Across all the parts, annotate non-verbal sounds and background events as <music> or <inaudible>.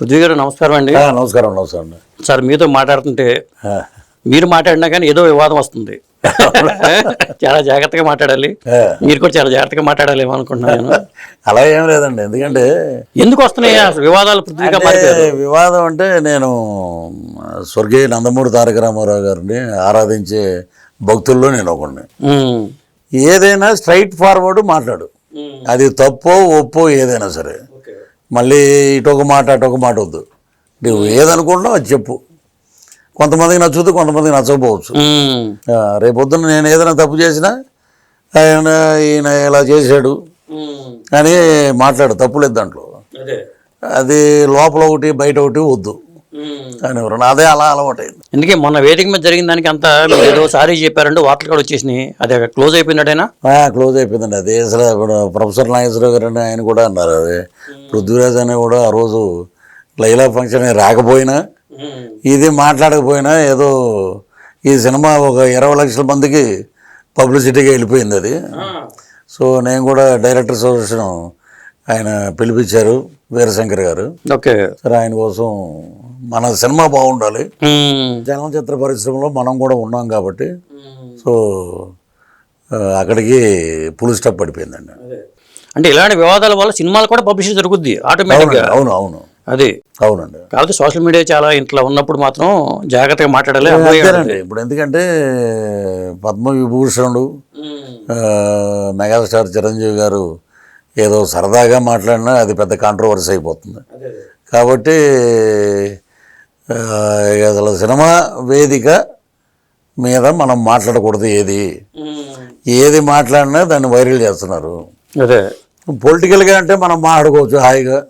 పృథ్వీ గారు నమస్కారం అండి. నమస్కారం నమస్కారం. సార్ మీతో మాట్లాడుతుంటే మీరు మాట్లాడినా కానీ ఏదో వివాదం వస్తుంది. <laughs> చాలా జాగ్రత్తగా మాట్లాడాలి. మీరు కూడా చాలా జాగ్రత్తగా మాట్లాడాలి అనుకుంటున్నాను నేను. <laughs> అలా ఏం లేదండి. ఎందుకంటే ఎందుకు వస్తున్నాయి వివాదాలు వివాదం అంటే నేను స్వర్గీయ నందమూరి తారక రామారావు గారిని ఆరాధించే భక్తుల్లో నేను ఒకడిని. ఏదైనా స్ట్రైట్ ఫార్వర్డ్ మాట్లాడు. అది తప్పో ఒప్పో ఏదైనా సరే. మళ్ళీ ఇటు ఒక మాట అటు ఒక మాట వద్దు. నువ్వు ఏదనుకుంటున్నావు అది చెప్పు. కొంతమందికి నచ్చుతుంది కొంతమందికి నచ్చకపోవచ్చు. రేపొద్దున నేను ఏదైనా తప్పు చేసినా ఆయన ఈయన ఇలా చేశాడు అని మాట్లాడు తప్పులేదు దాంట్లో. అది లోపల ఒకటి బయట ఒకటి వద్దు. అని ఎవరు అదే అలా అలవాటైంది. అందుకే మొన్న వేదిక మీద జరిగిన దానికి అంతా మీరు ఏదో సారీ చెప్పారంటే వార్తలు కూడా వచ్చేసినాయి. అది క్లోజ్ అయిపోయినట్టేనా క్లోజ్ అయిపోయిందండి. అది అసలు ప్రొఫెసర్ నాగేశ్వరరావు గారు అని ఆయన కూడా అన్నారు అది. పృథ్వీరాజ్ అని కూడా ఆ రోజు లైలా ఫంక్షన్ రాకపోయినా ఇది మాట్లాడకపోయినా ఏదో ఈ సినిమా ఒక ఇరవై లక్షల మందికి పబ్లిసిటీగా వెళ్ళిపోయింది అది. సో నేను కూడా డైరెక్టర్ అసోసియేషన్ ఆయన పిలిపించారు వీరశంకర్ గారు. ఓకే. సరే ఆయన కోసం మన సినిమా బాగుండాలి. చలనచిత్ర పరిశ్రమలో మనం కూడా ఉన్నాం కాబట్టి. సో అక్కడికి పులి స్టాప్ పడిపోయిందండి. అంటే ఇలాంటి వివాదాల వల్ల సినిమాలు కూడా పబ్లిసిటీ జరుగుద్ది ఆటోమేటిక్గా. అవును అవును. అది. అవునండి. కాకపోతే సోషల్ మీడియా చాలా ఇంట్లో ఉన్నప్పుడు మాత్రం జాగ్రత్తగా మాట్లాడాలి అంతేనండి. ఇప్పుడు ఎందుకంటే పద్మవిభూషణుడు ఆ, మెగాస్టార్ చిరంజీవి గారు ఏదో సరదాగా మాట్లాడినా అది పెద్ద కాంట్రవర్సీ అయిపోతుంది. కాబట్టి అసలు సినిమా వేదిక మీద మనం మాట్లాడకూడదు ఏది. ఏది మాట్లాడినా దాన్ని వైరల్ చేస్తున్నారు. అదే. పొలిటికల్గా అంటే మనం మాట్లాడుకోవచ్చు హాయిగా.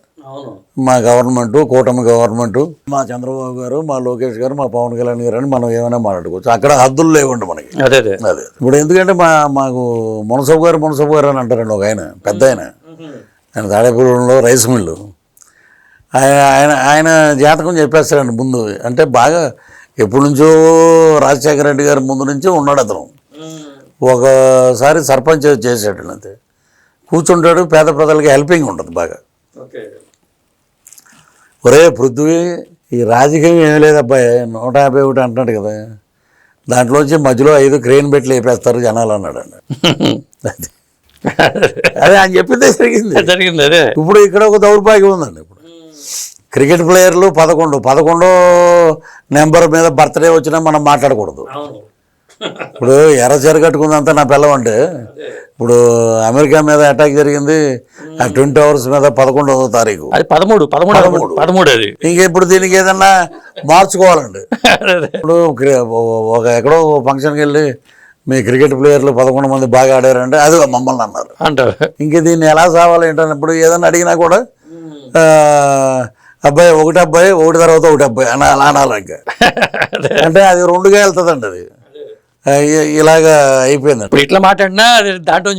మా గవర్నమెంట్ కూటమి గవర్నమెంట్ మా చంద్రబాబు గారు మా లోకేష్ గారు మా పవన్ కళ్యాణ్ గారు అని మనం ఏమైనా మాట్లాడుకోవచ్చు. అక్కడ హద్దులు లేవండి మనకి. అదే అదే. అదే. ఇప్పుడు ఎందుకంటే మా మాకు మునసబు గారు మునసబు గారు అని అంటారండి ఒక ఆయన పెద్ద ఆయన. ఆయన తాడేపూర్లో రైస్ మిల్లు. ఆయన ఆయన ఆయన జాతకం చెప్పేస్తారండి ముందు. అంటే బాగా ఎప్పటి నుంచో రాజశేఖర రెడ్డి గారి ముందు నుంచే ఉన్నాడు అతను. ఒకసారి సర్పంచ్ చేసాడు అంతే కూర్చుంటాడు పేద ప్రజలకి హెల్పింగ్ ఉంటుంది బాగా. ఓకే. ఒరే పృథ్వీ ఈ రాజకీయం ఏమీ లేదబ్బాయి నూట యాభై ఒకటి అంటున్నాడు కదా. దాంట్లోంచి మధ్యలో ఐదు క్రెయిన్ పెట్టి లేపేస్తారు జనాలు అన్నాడు అండి అది ఆయన చెప్పిందే జరిగింది. <laughs> జరిగింది అదే. ఇప్పుడు ఇక్కడ ఒక దౌర్భాగ్యం ఉందండి ఇప్పుడు. క్రికెట్ ప్లేయర్లు పదకొండు పదకొండో నెంబర్ మీద బర్త్డే వచ్చినా మనం మాట్లాడకూడదు. ఇప్పుడు ఎర్ర చీర కట్టుకుందంతా నా పిల్లం అంటే ఇప్పుడు అమెరికా మీద అటాక్ జరిగింది. ఆ ట్వంటీ అవర్స్ మీద పదకొండవ తారీఖు. అది పదమూడు పదమూడు పదమూడు. అది. ఇంక ఇప్పుడు దీనికి ఏదన్నా మార్చుకోవాలండి. ఇప్పుడు ఒక ఎక్కడో ఫంక్షన్కి వెళ్ళి మీ క్రికెట్ ప్లేయర్లు పదకొండు మంది బాగా ఆడారంటే అది మమ్మల్ని అన్నారు. అంటారు. ఇంక దీన్ని ఎలా సావాలి ఇప్పుడు ఏదన్నా అడిగినా కూడా అబ్బాయి ఒకటి అబ్బాయి ఒకటి తర్వాత ఒకటి అబ్బాయి అని అలా అనాలి ఇంకా అంటే అది రెండుగా వెళ్తుందండి అది. ఇలాగా అయిపోయిందండి ఇప్పుడు ఇట్లా మాట్లాడినా దాంట్లో.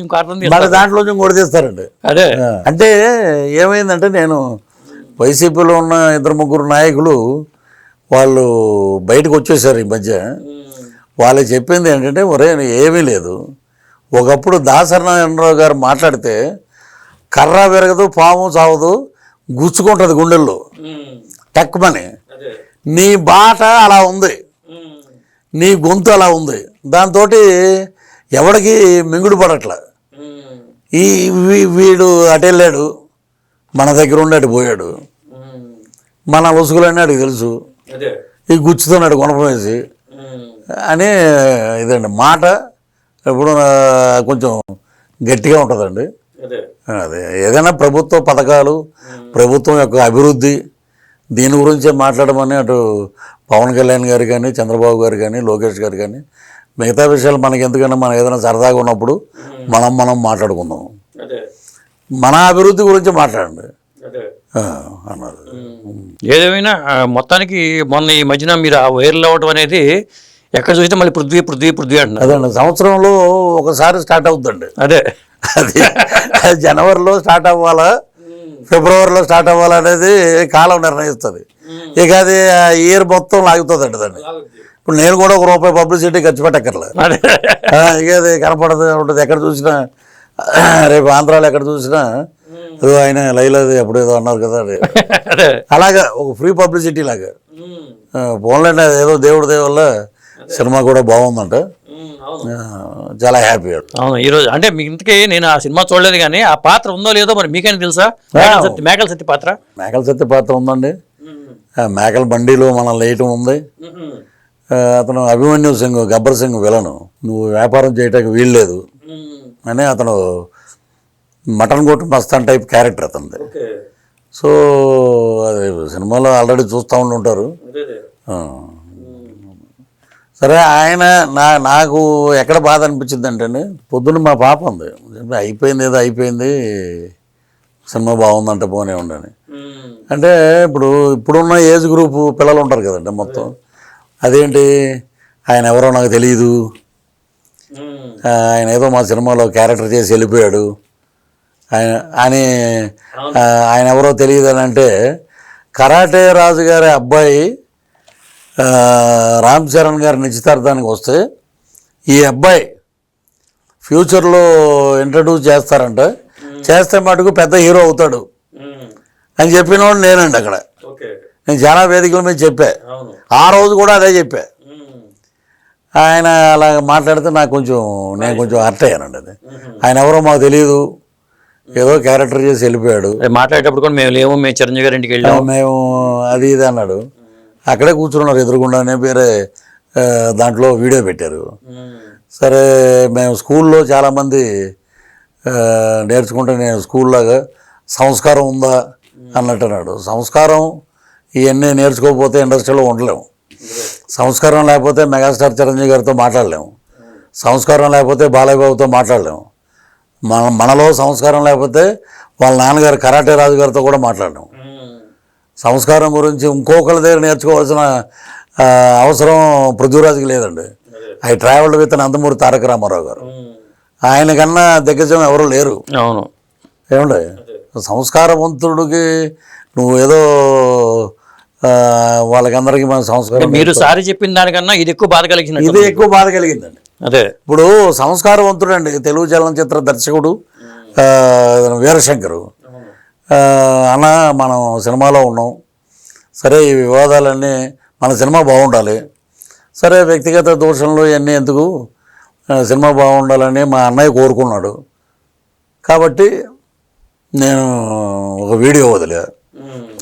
మళ్ళీ దాంట్లో కొడితేస్తారండి అదే. అంటే ఏమైందంటే నేను వైసీపీలో ఉన్న ఇద్దరు ముగ్గురు నాయకులు వాళ్ళు బయటకు వచ్చేసారు ఈ మధ్య. వాళ్ళు చెప్పింది ఏంటంటే ఒరే ఏమీ లేదు. ఒకప్పుడు దాసనారాయణరావు గారు మాట్లాడితే కర్ర పెరగదు పాము చావదు గుచ్చుకుంటుంది గుండెల్లో. టక్కుమని. నీ బాట అలా ఉంది. నీ గొంతు అలా ఉంది. దాంతో ఎవడికి మింగుడు పడట్లా. ఈ వీడు అటు వెళ్ళాడు మన దగ్గర ఉండి అటు పోయాడు. మన ఉసుగులన్నీ అడిగి తెలుసు. ఈ గుచ్చుతున్నాడు వేసి అని ఇదండి. మాట ఎప్పుడు కొంచెం గట్టిగా ఉంటుందండి. అదే. ఏదైనా ప్రభుత్వ పథకాలు ప్రభుత్వం యొక్క అభివృద్ధి దీని గురించే మాట్లాడమని అటు పవన్ కళ్యాణ్ గారు కానీ చంద్రబాబు గారు కానీ లోకేష్ గారు కానీ మిగతా విషయాలు మనకి ఎందుకన్నా మనం ఏదైనా సరదాగా ఉన్నప్పుడు మనం మనం మాట్లాడుకుందాం. అదే. మన అభివృద్ధి గురించి మాట్లాడండి. అదే. ఆ, అన్నారు. ఏదేమైనా మొత్తానికి మొన్న ఈ మధ్యన మీరు ఆ వైరల్ అవ్వడం అనేది ఎక్కడ చూసినా మళ్ళీ పృథ్వీ పృథ్వీ పృథ్వీ అంటున్నారు. అదండి సంవత్సరంలో ఒకసారి స్టార్ట్ అవుతుందండి అదే. అది జనవరిలో స్టార్ట్ అవ్వాలా ఫిబ్రవరిలో స్టార్ట్ అవ్వాలా అనేది కాలం నిర్ణయిస్తుంది. ఇక అది ఆ ఇయర్ మొత్తం లాగుతుందండి దాన్ని. ఇప్పుడు నేను కూడా ఒక రూపాయి పబ్లిసిటీ ఖర్చు పెట్టక్కర్లే అదే. ఆ, ఇక అది కనపడదు ఉంటుంది. ఎక్కడ చూసినా రేపు ఆంధ్రాలో ఎక్కడ చూసినా ఏదో ఆయన లైలాది ఎప్పుడు ఏదో అన్నారు కదా అలాగా ఒక ఫ్రీ పబ్లిసిటీ లాగా. అది ఏదో దేవుడి వల్ల సినిమా కూడా బాగుందంట. చాలా హ్యాపీ అవును ఈ రోజు అంటే మీ ఇంతకీ నేను ఆ సినిమా చూడలేదు కానీ ఆ పాత్ర ఉందో లేదో మరి మీకైనా తెలుసా? మేకల సత్తి పాత్ర? మేకల సత్య పాత్ర ఉందండి. మేకల బండిలో మనం లేయటం ఉంది. అతను అభిమన్యు సింగ్ గబ్బర్ సింగ్ విలను. నువ్వు వ్యాపారం చేయటానికి వీల్లేదు అని అతను మటన్ కొట్టు మస్తాన్ టైప్ క్యారెక్టర్ అతనిది. సో అది సినిమాలో ఆల్రెడీ చూస్తూ ఉంటుంటారు. సరే ఆయన నా నాకు ఎక్కడ బాధ అనిపించింది అంటే పొద్దున్న మా పాప ఉంది. అయిపోయింది ఏదో అయిపోయింది సినిమా బాగుందంటే పోనే ఉండని. అంటే ఇప్పుడు ఇప్పుడున్న ఏజ్ గ్రూప్ పిల్లలు ఉంటారు కదండి మొత్తం. అదేంటి? ఆయన ఎవరో నాకు తెలియదు ఆయన ఏదో మా సినిమాలో క్యారెక్టర్ చేసి వెళ్ళిపోయాడు. ఆయన అని ఆయన ఎవరో తెలియదు అని అంటే కరాటే రాజు గారి అబ్బాయి రామ్ చరణ్ గారి నిశ్చితార్థానికి వస్తే ఈ అబ్బాయి ఫ్యూచర్లో ఇంట్రడ్యూస్ చేస్తారంట. చేస్తే మటుకు పెద్ద హీరో అవుతాడు. అని చెప్పినోడు నేనండి అక్కడ. నేను చాలా వేదికల మీద చెప్పా. ఆ రోజు కూడా అదే చెప్పా. ఆయన అలా మాట్లాడితే నాకు కొంచెం నేను కొంచెం హర్ట్ అయ్యానండి అది. ఆయన ఎవరో మాకు తెలియదు ఏదో క్యారెక్టర్ చేసి వెళ్ళిపోయాడు. మాట్లాడేటప్పుడు కూడా మేము లేము మేము చిరంజీవి గారి ఇంటికి వెళ్ళాము. మేము అది ఇది అన్నాడు. అక్కడే కూర్చున్నారు ఎదురుగుండానే వేరే ఆ, దాంట్లో వీడియో పెట్టారు. సరే మేము స్కూల్లో చాలామంది నేర్చుకుంటే నేను స్కూల్లాగా సంస్కారం ఉందా అన్నట్టు అన్నాడు. సంస్కారం ఇవన్నీ నేర్చుకోకపోతే ఇండస్ట్రీలో ఉండలేము. సంస్కారం లేకపోతే మెగాస్టార్ చిరంజీవి గారితో మాట్లాడలేము. సంస్కారం లేకపోతే బాలయ్య బాబుతో మాట్లాడలేము. మన మనలో సంస్కారం లేకపోతే వాళ్ళ నాన్నగారు కరాటే రాజు గారితో కూడా మాట్లాడలేము. సంస్కారం గురించి ఇంకొకరి దగ్గర నేర్చుకోవాల్సిన అవసరం పృథ్వీరాజుకి లేదండి. I travelled with Nandamuri Taraka Rama Rao garu. ఆయన కన్నా దిగ్గజం ఎవరు లేరు. అవును. ఏమండి? సంస్కారవంతుడికి నువ్వు ఏదో వాళ్ళకందరికీ మన సంస్కారం మీరు సారి చెప్పిన దానికన్నా ఇది ఎక్కువ బాధ కలిగినట్టు ఇది ఎక్కువ బాధ కలిగిందండి. అదే. ఇప్పుడు సంస్కారవంతుడండి తెలుగు చలనచిత్ర దర్శకుడు వీరశంకరు. అన్న మనం సినిమాలో ఉన్నాం. సరే ఈ వివాదాలన్నీ మన సినిమా బాగుండాలి. సరే వ్యక్తిగత దోషంలో ఇవన్నీ ఎందుకు సినిమా బాగుండాలని మా అన్నయ్య కోరుకున్నాడు. కాబట్టి నేను ఒక వీడియో వదిలే.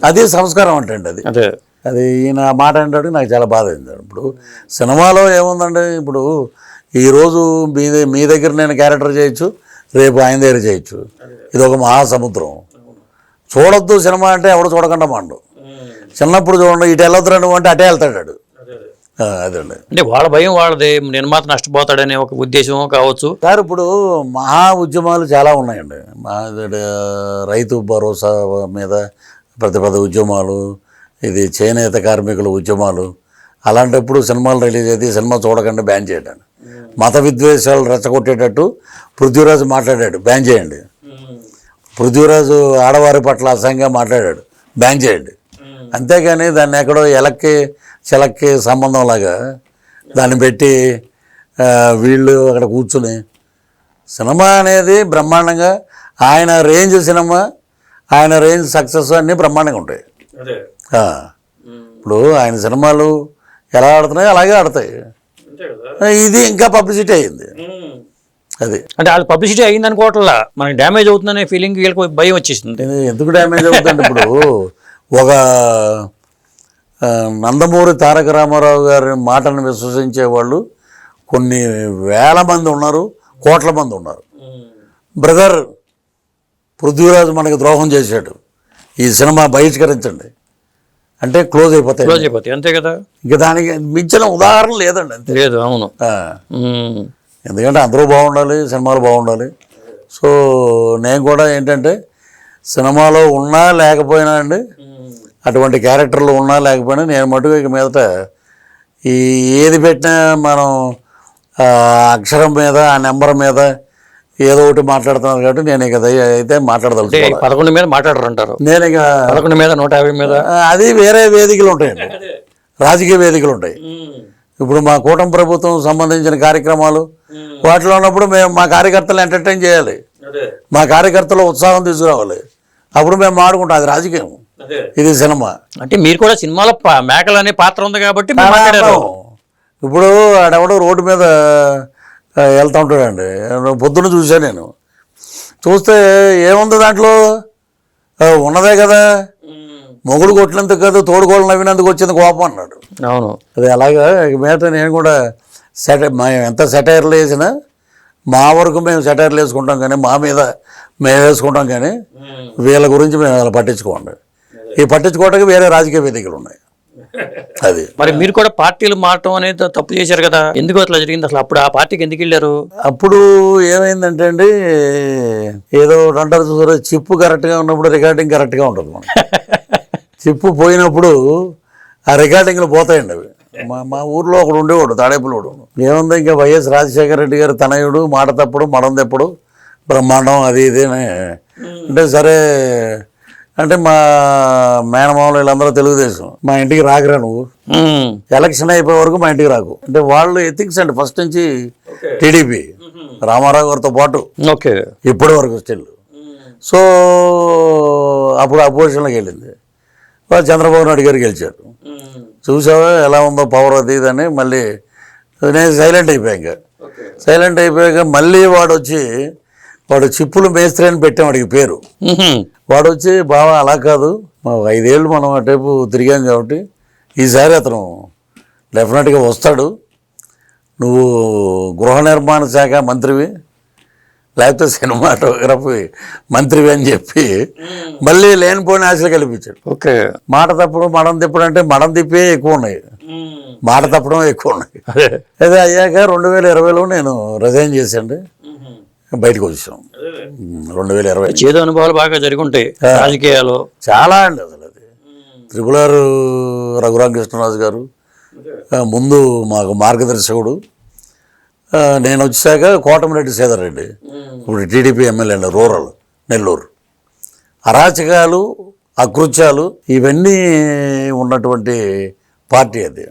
అది సంస్కారం అంటే అండి అది. అదే. అది ఈయన మాట అంటాడు నాకు చాలా బాధ అయింది ఇప్పుడు సినిమాలో ఏముందండి ఇప్పుడు ఈరోజు మీ మీ దగ్గర నేను క్యారెక్టర్ చేయొచ్చు రేపు ఆయన దగ్గర చేయొచ్చు. ఇది ఒక మహాసముద్రం. చూడొద్దు సినిమా అంటే ఎవడు చూడకుండా మాండు. చిన్నప్పుడు చూడండి ఇటు వెళ్ళొద్దురండి అంటే అటే వెళ్తాడు అదండి. అంటే వాళ్ళ భయం వాళ్ళది నిర్మాత నష్టపోతాడనే ఒక ఉద్దేశం కావచ్చు. సార్ ఇప్పుడు మహా ఉద్యమాలు చాలా ఉన్నాయండి. రైతు భరోసా మీద పెద్ద పెద్ద ఉద్యమాలు ఇది చేనేత కార్మికుల ఉద్యమాలు. అలాంటప్పుడు సినిమాలు రిలీజ్ అయితే సినిమా చూడకుండా బ్యాన్ చేయడానికి మత విద్వేషాలు రెచ్చగొట్టేటట్టు పృథ్వీరాజు మాట్లాడాడు బ్యాన్ చేయండి. పృథ్వీరాజు ఆడవారి పట్ల అసహ్యంగా మాట్లాడాడు బ్యాన్ చేయండి. అంతేగాని దాన్ని ఎక్కడో ఎలక్కి చిలక్కి సంబంధంలాగా దాన్ని పెట్టి వీళ్ళు అక్కడ కూర్చుని సినిమా అనేది బ్రహ్మాండంగా ఆయన రేంజ్ సినిమా ఆయన రేంజ్ సక్సెస్ అన్నీ బ్రహ్మాండంగా ఉంటాయి. ఆ. ఇప్పుడు ఆయన సినిమాలు ఎలా ఆడుతున్నాయో అలాగే ఆడతాయి. ఇది ఇంకా పబ్లిసిటీ అయ్యింది. అది. అంటే వాళ్ళు పబ్లిసిటీ అయింది అనుకోవట్లా మనకి డ్యామేజ్ అవుతుందనే ఫీలింగ్ వీళ్ళకి భయం వచ్చేసింది. ఎందుకు డ్యామేజ్ అవుతుందంటే ఇప్పుడు ఒక నందమూరి తారక రామారావు గారి మాటను విశ్వసించే వాళ్ళు కొన్ని వేల మంది ఉన్నారు కోట్ల మంది ఉన్నారు. బ్రదర్ పృథ్వీరాజు మనకి ద్రోహం చేశాడు. ఈ సినిమా బహిష్కరించండి. అంటే క్లోజ్ అయిపోతాయి. క్లోజ్ అయిపోతాయి. అంతే కదా? ఇంకా దానికి మించిన ఉదాహరణ లేదండి అంతే. లేదు అవును. ఎందుకంటే అందరూ బాగుండాలి సినిమాలు బాగుండాలి. సో నేను కూడా ఏంటంటే సినిమాలో ఉన్నా లేకపోయినా అండి అటువంటి క్యారెక్టర్లు ఉన్నా లేకపోయినా నేను మటుకు ఇక మీదట ఈ ఏది పెట్టినా మనం అక్షరం మీద ఆ నెంబర్ మీద ఏదో ఒకటి మాట్లాడుతున్నారు కాబట్టి నేను ఇక అయితే అంటే మాట్లాడదలుచుకోవాలి పదకొండు మీద మాట్లాడరు అంటారు నేను ఇక పదకొండు మీద నూట యాభై మీద? అది వేరే వేదికలు ఉంటాయండి. రాజకీయ వేదికలు ఉంటాయి. ఇప్పుడు మా కూటమి ప్రభుత్వం సంబంధించిన కార్యక్రమాలు వాటిలో ఉన్నప్పుడు మేము మా కార్యకర్తలు ఎంటర్టైన్ చేయాలి. మా కార్యకర్తలు ఉత్సాహం తీసుకురావాలి. అప్పుడు మేము మాడుకుంటాం అది రాజకీయం. ఇది సినిమా. అంటే మీరు కూడా సినిమాలో ప- మేకలు అనే పాత్ర ఉంది కాబట్టి ఇప్పుడు ఆడెవడో రోడ్డు మీద వెళ్తా ఉంటాడండి. పొద్దున్న చూశాను నేను. చూస్తే ఏముంది దాంట్లో? ఉన్నదే కదా. మొగుడు కొట్టినందుకు కదా తోడుకోళ్ళు నవ్వినందుకు వచ్చింది కోపం అన్నాడు. అవును. అది అలాగా ఇక మీద నేను కూడా సెట మేము ఎంత సెటైర్లు వేసినా మా వరకు మేము సెటైర్లు వేసుకుంటాం కానీ మా మీద మేము వేసుకుంటాం కానీ వీళ్ళ గురించి మేము అలా పట్టించుకోండి ఈ పట్టించుకోవడానికి వేరే రాజకీయ వేదికలు ఉన్నాయి. అది. మరి మీరు కూడా పార్టీలు మారటం అనేది తప్పు చేశారు కదా. ఎందుకు అట్లా జరిగింది? అసలు అప్పుడు ఆ పార్టీకి ఎందుకు వెళ్ళారు? అప్పుడు ఏమైందంటే అండి ఏదో అంటారు చూసారా చిప్పు కరెక్ట్గా ఉన్నప్పుడు రికార్డింగ్ కరెక్ట్గా ఉంటుంది మనం చిప్పు పోయినప్పుడు ఆ రికార్డింగ్లు పోతాయండి అవి. మా మా ఊర్లో ఒకడు ఉండేవాడు తాడేపులోడు ఏముంది ఇంకా వైఎస్ రాజశేఖర రెడ్డి గారి తనయుడు మాట తప్పుడు మడం తెప్పుడు బ్రహ్మాండం అది ఇది అని. అంటే సరే అంటే మా మేనమామలు వీళ్ళందరూ తెలుగుదేశం. మా ఇంటికి రాకరా నువ్వు. ఎలక్షన్ అయిపోయే వరకు మా ఇంటికి రాకు. అంటే వాళ్ళు ఎథిక్స్ అండి ఫస్ట్ నుంచి టీడీపీ రామారావు గారితో పాటు ఓకే. ఇప్పటి వరకు స్టిల్ సో అప్పుడు అపోజిషన్లోకి వెళ్ళింది. వాళ్ళు చంద్రబాబు నాయుడు గారు గెలిచారు. చూసావా ఎలా ఉందో పవర్ అది ఇది అని మళ్ళీ నేను సైలెంట్ అయిపోయా ఇంకా. సైలెంట్ అయిపోయాక మళ్ళీ వాడు వచ్చి వాడు చిప్పులు మేస్త్రి అని పెట్టాం వాడికి పేరు. వాడు వచ్చి బావా అలా కాదు. మా ఐదేళ్ళు మనం అటేపు తిరిగాం కాబట్టి ఈసారి అతను డెఫినెట్గా వస్తాడు. నువ్వు గృహ నిర్మాణ శాఖ మంత్రివి లేకపోతే సినిమాటోగ్రఫీ మంత్రివి అని చెప్పి మళ్ళీ లేనిపోయిన ఆశలు కల్పించాడు. ఓకే. మాట తప్పడం మడం తిప్పడం అంటే మడం తిప్పే ఎక్కువ ఉన్నాయి. మాట తప్పడం ఎక్కువ ఉన్నాయి. అదే. అదే అయ్యాక రెండు వేల ఇరవైలో నేను రిజైన్ చేశాను. బయటకు వచ్చాం రెండు వేల ఇరవై. చేదు అనుభవాలు బాగా జరిగి ఉంటాయి రాజకీయాలు చాలా అండి అసలు అది. త్రిపుల్ ఆర్ రఘురామకృష్ణరాజు గారు ముందు మాకు మార్గదర్శకుడు. నేను వచ్చాక కోటమిరెడ్డి సేదరెడ్డి ఇప్పుడు టీడీపీ ఎమ్మెల్యే అండి రూరల్ నెల్లూరు. అరాచకాలు అకృత్యాలు ఇవన్నీ ఉన్నటువంటి పార్టీ అది.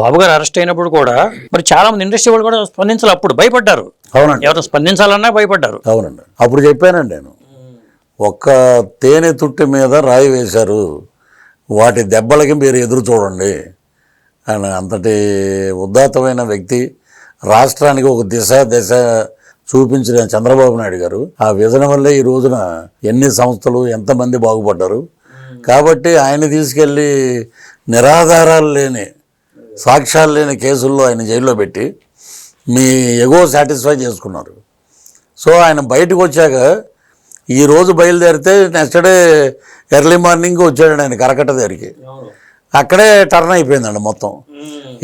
బాబు గారు అరెస్ట్ అయినప్పుడు కూడా మరి చాలా మంది ఇండస్ట్రీ వాళ్ళు కూడా స్పందించాలి అప్పుడు భయపడ్డారు. అవునండి. ఎవరు స్పందించాలన్నా భయపడ్డారు. అవునండి. అప్పుడు చెప్పానండి నేను. ఒక్క తేనె తుట్టి మీద రాయి వేశారు. వాటి దెబ్బలకి మీరు ఎదురు చూడండి ఆయన అంతటి ఉదాత్తమైన వ్యక్తి రాష్ట్రానికి ఒక దిశ దశ చూపించిన చంద్రబాబు నాయుడు గారు. ఆ విజన వల్లే ఈ రోజున ఎన్ని సంస్థలు ఎంతమంది బాగుపడ్డారు. కాబట్టి ఆయన తీసుకెళ్ళి నిరాధారాలు లేని సాక్ష్యాలు లేని కేసుల్లో ఆయన జైల్లో పెట్టి మీ ఎగో సాటిస్ఫై చేసుకున్నారు. సో ఆయన బయటకు వచ్చాక ఈ రోజు బయలుదేరితే నెక్స్ట్ డే ఎర్లీ మార్నింగ్ వచ్చాడు ఆయన కరకట్ట దగ్గరికి. అక్కడే టర్న్ అయిపోయిందండి మొత్తం.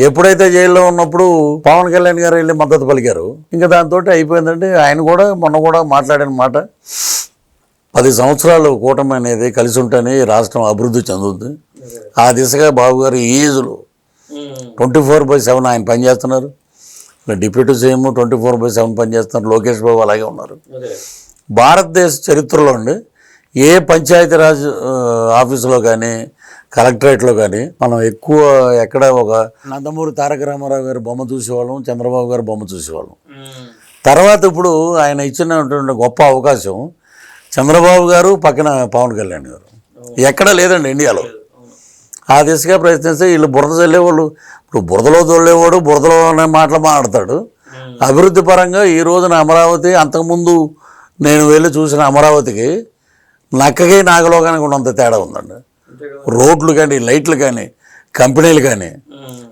ఎప్పుడైతే జైల్లో ఉన్నప్పుడు పవన్ కళ్యాణ్ గారు వెళ్ళి మద్దతు పలికారు. ఇంకా దాంతో అయిపోయిందంటే ఆయన కూడా మొన్న కూడా మాట్లాడిన మాట పది సంవత్సరాలు కూటమి అనేది కలిసి ఉంటేనే రాష్ట్రం అభివృద్ధి చెందుతుంది ఆ దిశగా బాబు గారు ఏజ్లో ట్వంటీ ఫోర్ బై సెవెన్ ఆయన పనిచేస్తున్నారు deputy CM twenty four by seven పనిచేస్తున్నారు లోకేష్ బాబు అలాగే ఉన్నారు. భారతదేశ చరిత్రలో అండి ఏ పంచాయతీరాజ్ ఆఫీసులో కానీ కలెక్టరేట్లో కానీ మనం ఎక్కువ ఎక్కడ ఒక నందమూరి తారక రామారావు గారి బొమ్మ చూసేవాళ్ళం చంద్రబాబు గారి బొమ్మ చూసేవాళ్ళం. తర్వాత ఇప్పుడు ఆయన ఇచ్చినటువంటి గొప్ప అవకాశం చంద్రబాబు గారు పక్కన పవన్ కళ్యాణ్ గారు. ఎక్కడా లేదండి ఇండియాలో. ఆ దిశగా ప్రయత్నిస్తే వీళ్ళు బురద చల్లేవాళ్ళు. ఇప్పుడు బురదలో తోలేవాడు బురదలోనే మాటలు మాట్లాడతాడు. అభివృద్ధి పరంగా ఈ రోజున అమరావతి అంతకుముందు నేను వెళ్ళి చూసిన అమరావతికి నక్కకి నాగలోకానికి ఉన్నంత తేడా ఉందండి. రోడ్లు కానీ లైట్లు కానీ కంపెనీలు కానీ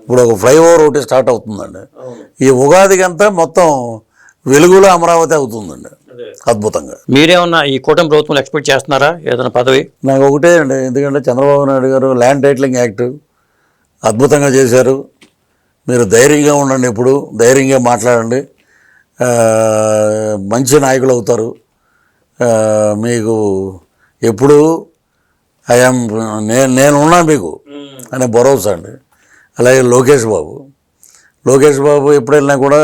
ఇప్పుడు ఒక ఫ్లైఓవర్ ఒకటి స్టార్ట్ అవుతుందండి. ఈ ఉగాదికి అంతా మొత్తం వెలుగులో అమరావతి అవుతుందండి. అద్భుతంగా. మీరేమన్నా ఈ కూటమి ప్రభుత్వంలో ఎక్స్పెక్ట్ చేస్తున్నారా? ఏదైనా పదవి? నాకు ఒకటే అండి. ఎందుకంటే చంద్రబాబు నాయుడు గారు ల్యాండ్ టైటిలింగ్ యాక్ట్ అద్భుతంగా చేశారు. మీరు ధైర్యంగా ఉండండి ఇప్పుడు ధైర్యంగా మాట్లాడండి. మంచి నాయకులు అవుతారు. మీకు ఎప్పుడు ఐఎమ్ నేను నేనున్నా మీకు అనే భరోసా అండి. అలాగే లోకేష్ బాబు. లోకేష్ బాబు ఎప్పుడు వెళ్ళినా కూడా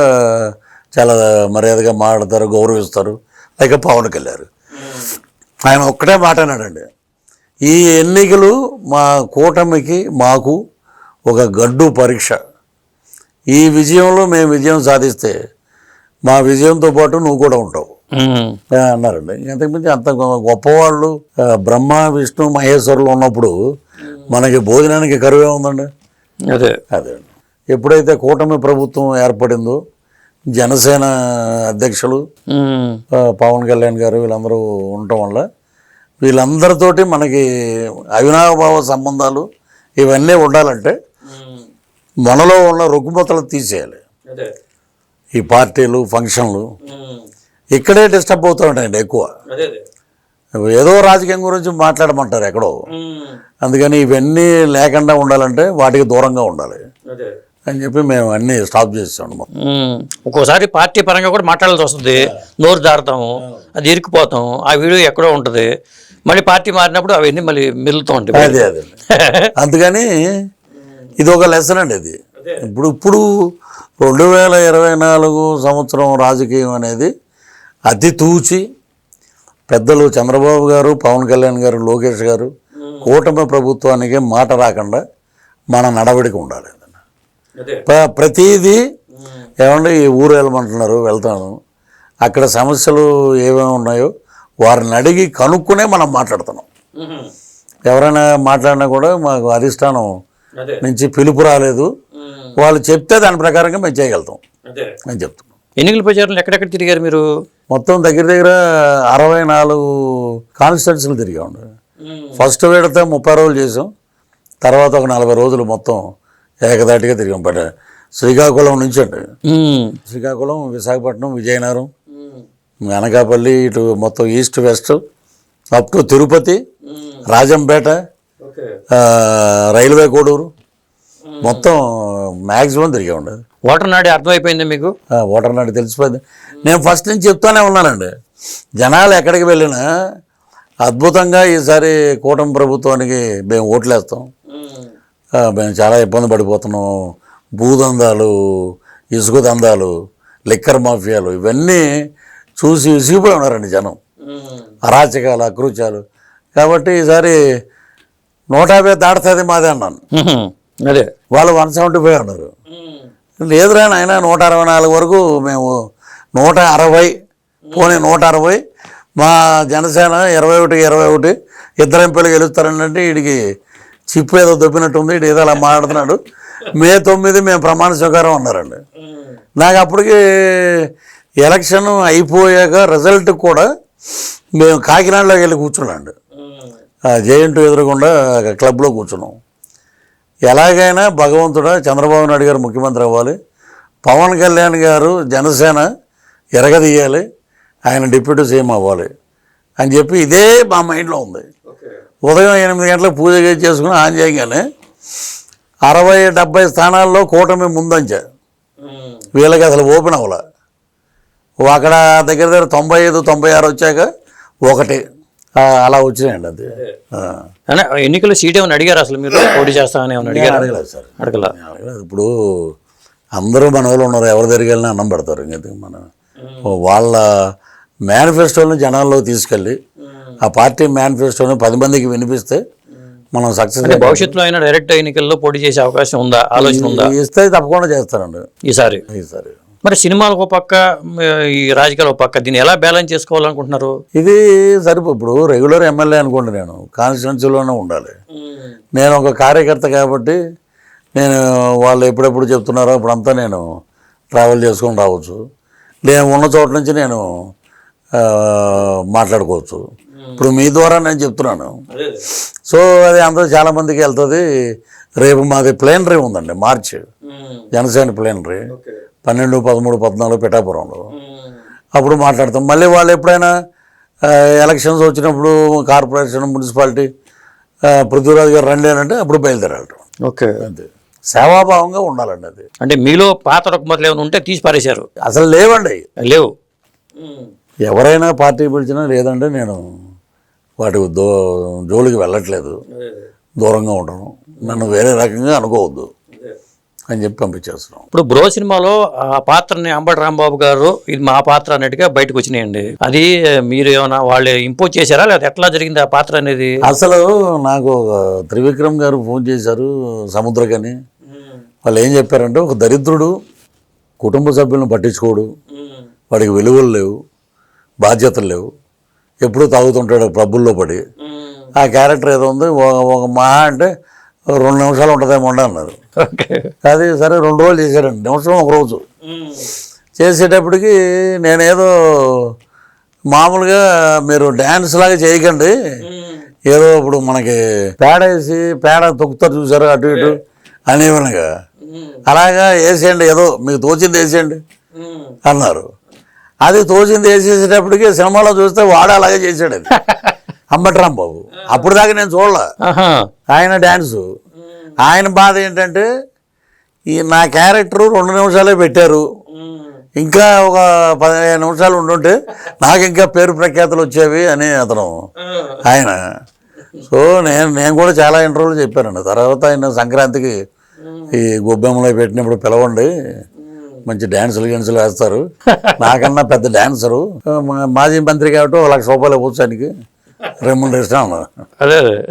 చాలా మర్యాదగా మాట్లాడతారు గౌరవిస్తారు. లైక్ పవన్ కళ్యాణ్ ఆయన ఒక్కటే మాట అన్నాడండి. ఈ ఎన్నికలు మా కూటమికి మాకు ఒక గడ్డు పరీక్ష. ఈ విజయంలో మేము విజయం సాధిస్తే మా విజయంతో పాటు నువ్వు కూడా ఉంటావు. అన్నారండి. అంతకుమించి అంత గొప్పవాళ్ళు బ్రహ్మ విష్ణు మహేశ్వరులు ఉన్నప్పుడు మనకి భోజనానికి కరువే ఉందండి. అదే. అదే. ఎప్పుడైతే కూటమి ప్రభుత్వం ఏర్పడిందో జనసేన అధ్యక్షులు పవన్ కళ్యాణ్ గారు వీళ్ళందరూ ఉండటం వల్ల వీళ్ళందరితోటి మనకి అవినాభావ సంబంధాలు ఇవన్నీ ఉండాలంటే మనలో ఉన్న రుగ్మతలు తీసేయాలి. ఈ పార్టీలు ఫంక్షన్లు ఇక్కడే డిస్టర్బ్ అవుతూ ఉంటాయండి ఎక్కువ ఏదో రాజకీయం గురించి మాట్లాడమంటారు ఎక్కడో. అందుకని ఇవన్నీ లేకుండా ఉండాలంటే వాటికి దూరంగా ఉండాలి. అని చెప్పి మేము అన్నీ స్టాప్ చేసాం. ఒక్కోసారి పార్టీ పరంగా కూడా మాట్లాడాల్సి వస్తుంది. నోరు జారుతాము అది ఇరుక్కుపోతాం ఆ వీడియో ఎక్కడో ఉంటుంది. మళ్ళీ పార్టీ మారినప్పుడు అవన్నీ మళ్ళీ మిగులుతూ ఉంటాయి. అదే అదే. అందుకని ఇది ఒక లెసన్ అండి ఇది ఇప్పుడు ఇప్పుడు రెండు వేల ఇరవై నాలుగు సంవత్సరం రాజకీయం అనేది అతి తూచి పెద్దలు చంద్రబాబు గారు పవన్ కళ్యాణ్ గారు లోకేష్ గారు కూటమి ప్రభుత్వానికి మాట రాకుండా మన నడవడిక ఉండాలి. అదే ప్రతిదీ ఏమంటే ఈ ఊరు వెళ్ళమంటున్నారు వెళ్తాను. అక్కడ సమస్యలు ఏమేమి ఉన్నాయో వారిని అడిగి కనుక్కునే మనం మాట్లాడుతున్నాం. ఎవరైనా మాట్లాడినా కూడా మాకు అధిష్టానం అదే. నుంచి పిలుపు రాలేదు. వాళ్ళు చెప్తే దాని ప్రకారంగా మేము చేయగలుగుతాం. అదే. అని చెప్తున్నాం. ఎన్నికల ప్రచారంలో ఎక్కడెక్కడ తిరిగారు మీరు? మొత్తం దగ్గర దగ్గర అరవై నాలుగు కాన్స్టిట్యున్సీలు తిరిగామండి. ఫస్ట్ విడత ముప్పై రోజులు చేసాం. తర్వాత ఒక నలభై రోజులు మొత్తం ఏకదాటిగా తిరిగాం. బట్ శ్రీకాకుళం నుంచి అండి. శ్రీకాకుళం విశాఖపట్నం విజయనగరం అనకాపల్లి ఇటు మొత్తం east west up to Tirupati Rajampet railway Koduru. మొత్తం మ్యాక్సిమం తిరిగా ఉండేది ఓటర్ నాడి అర్థమైపోయింది మీకు? ఓటర్ నాడు తెలిసిపోయింది. నేను ఫస్ట్ నుంచి చెప్తానే ఉన్నానండి. జనాలు ఎక్కడికి వెళ్ళినా అద్భుతంగా ఈసారి కూటమి ప్రభుత్వానికి మేము ఓట్లేస్తాం. మేము చాలా ఇబ్బంది పడిపోతున్నాం. భూదందాలు ఇసుక దందాలు లిక్కర్ మాఫియాలు ఇవన్నీ చూసి విసిగిపోయి ఉన్నారండి జనం. అరాచకాలు అకృత్యాలు. కాబట్టి ఈసారి నూట యాభై దాటుతుంది మాదే అన్నాను. అదే. వాళ్ళు వన్ సెవెంటీ ఫైవ్ అన్నారు. లేదురా నాయన నూట అరవై నాలుగు వరకు మేము నూట అరవై పోనీ నూట అరవై మా జనసేన ఇరవై ఒకటి ఇరవై ఒకటి ఇద్దరు ఎంపీలు గెలుస్తారంటే వీడికి చిప్పు ఏదో దొబ్బినట్టుంది ఇటు ఏదో అలా మాట్లాడుతున్నాడు. మే తొమ్మిది మేము ప్రమాణ స్వీకారం అన్నారండి. నాకు అప్పటికి ఎలక్షన్ అయిపోయాక రిజల్ట్ కూడా మేము కాకినాడలోకి వెళ్ళి కూర్చున్నాండి. జేఎన్టీ ఎదురకుండా క్లబ్లో కూర్చున్నాం. ఎలాగైనా భగవంతుడా చంద్రబాబు నాయుడు గారు ముఖ్యమంత్రి అవ్వాలి. పవన్ కళ్యాణ్ గారు జనసేన ఎరగదీయాలి. ఆయన డిప్యూటీ సీఎం అవ్వాలి. అని చెప్పి ఇదే మా మైండ్లో ఉంది. ఉదయం ఎనిమిది గంటలకు పూజ చేసుకుని ఆన్ చేయగానే అరవై డెబ్బై స్థానాల్లో కూటమి ముందంచ వీళ్ళకి అసలు ఓపెన్ అవ్వాల. అక్కడ దగ్గర దగ్గర తొంభై ఐదు తొంభై ఆరు వచ్చాక ఒకటి. అలా వచ్చినాయండి అది. ఎన్నికల్లో సీట్ ఏమైనా అడిగారు అసలు మీరు? పోటీ చేస్తామని ఏమైనా అడిగారు? అడగలేదు సార్. అడగల. అడగలేదు. ఇప్పుడు అందరూ మన వాళ్ళు ఉన్నారు. ఎవరి దగ్గరికి వెళ్ళినా అన్నం పెడతారు. ఇంకైతే మన వాళ్ళ మేనిఫెస్టోని జనాల్లో తీసుకెళ్ళి ఆ పార్టీ మేనిఫెస్టోని పది మందికి వినిపిస్తే మనం సక్సెస్ భవిష్యత్తులో అయినా డైరెక్ట్ ఎన్నికల్లో పోటీ చేసే అవకాశం ఉందా? ఆలోచన ఉందా? ఇస్తే తప్పకుండా చేస్తారండి. ఈసారి? ఈసారి. మరి సినిమాలకు ఒక పక్క ఈ రాజకీయాలు ఒక పక్క దీన్ని ఎలా బ్యాలెన్స్ చేసుకోవాలనుకుంటున్నారు? ఇది సరిపో ఇప్పుడు రెగ్యులర్ ఎమ్మెల్యే అనుకోండి నేను కాన్స్టిట్యున్సీలోనే ఉండాలి. నేను ఒక కార్యకర్త కాబట్టి నేను వాళ్ళు ఎప్పుడెప్పుడు చెప్తున్నారో అప్పుడంతా నేను ట్రావెల్ చేసుకొని రావచ్చు. నేను ఉన్న చోట నుంచి నేను మాట్లాడుకోవచ్చు. ఇప్పుడు మీ ద్వారా నేను చెప్తున్నాను. సో అది అందరూ చాలామందికి వెళ్తుంది. రేపు మాది ప్లేనరీ ఉందండి మార్చ్. జనసేన ప్లేనరీ. పన్నెండు పదమూడు పద్నాలుగు పిఠాపురంలో. అప్పుడు మాట్లాడతాం. మళ్ళీ వాళ్ళు ఎప్పుడైనా ఎలక్షన్స్ వచ్చినప్పుడు కార్పొరేషన్ మున్సిపాలిటీ పృథ్వీరాజు గారు రండి అని అంటే అప్పుడు బయలుదేరాలి. ఓకే. అంతే. సేవాభావంగా ఉండాలండి అది. అంటే మీలో పాత రుగ్మతలు ఏమైనా ఉంటే తీసి పారేశారు? అసలు లేవండి. లేవు. ఎవరైనా పార్టీ పిలిచినా లేదంటే నేను వాటి దో జోలికి వెళ్ళట్లేదు. దూరంగా ఉండను నన్ను వేరే రకంగా అనుకోవద్దు అని చెప్పి పంపించేస్తున్నాం. ఇప్పుడు బ్రో సినిమాలో ఆ పాత్రని అంబటి రాంబాబు గారు ఇది మా పాత్ర అన్నట్టుగా బయటకు వచ్చినాయండి. అది మీరు ఏమైనా వాళ్ళు ఇంపోజ్ చేశారా? లేదా ఎట్లా జరిగింది ఆ పాత్ర అనేది? అసలు నాకు త్రివిక్రమ్ గారు ఫోన్ చేశారు సముద్రకని. వాళ్ళు ఏం చెప్పారంటే ఒక దరిద్రుడు కుటుంబ సభ్యులను పట్టించుకోడు. వాడికి విలువలు లేవు బాధ్యతలు లేవు. ఎప్పుడూ తాగుతుంటాడు పబ్బుల్లో పడి. ఆ క్యారెక్టర్ ఏదో ఉంది ఒక- మహా అంటే రెండు నిమిషాలు ఉంటుందేమో అన్నారు. అది సరే రెండు రోజులు చేశారండి నిమిషం ఒక రోజు. చేసేటప్పటికి నేనేదో మామూలుగా మీరు డ్యాన్స్ లాగా చేయకండి. ఏదో ఇప్పుడు మనకి పేడ వేసి పేడ తొక్కుతారు చూసారు అటు ఇటు? అనేవనగా అలాగా వేసేయండి ఏదో మీకు తోచింది వేసేయండి అన్నారు. అది తోచింది వేసేసేటప్పటికి సినిమాలో చూస్తే వాడు అలాగే చేశాడు అది. <laughs> అంబట్రాం బాబు అప్పుడు దాకా నేను చూడలే. ఆయన డ్యాన్సు ఆయన బాధ ఏంటంటే ఈ నా క్యారెక్టరు రెండు నిమిషాలే పెట్టారు. ఇంకా ఒక పదిహేను నిమిషాలు ఉండుంటే నాకు ఇంకా పేరు ప్రఖ్యాతులు వచ్చేవి అని అతను ఆయన. సో నేను నేను కూడా చాలా ఇంటర్వ్యూలు చెప్పానండి. తర్వాత ఆయన సంక్రాంతికి ఈ గొబ్బెమ్మలో పెట్టినప్పుడు పిలవండి. మంచి డ్యాన్సులు గిన్సులు వేస్తారు. నాకన్నా పెద్ద డ్యాన్సరు మా- మాజీ మంత్రి కాబట్టి ఒక లక్ష రూపాయలు కూర్చోడానికి రెమ్యూనరేషన్ అన్నారు. అదే.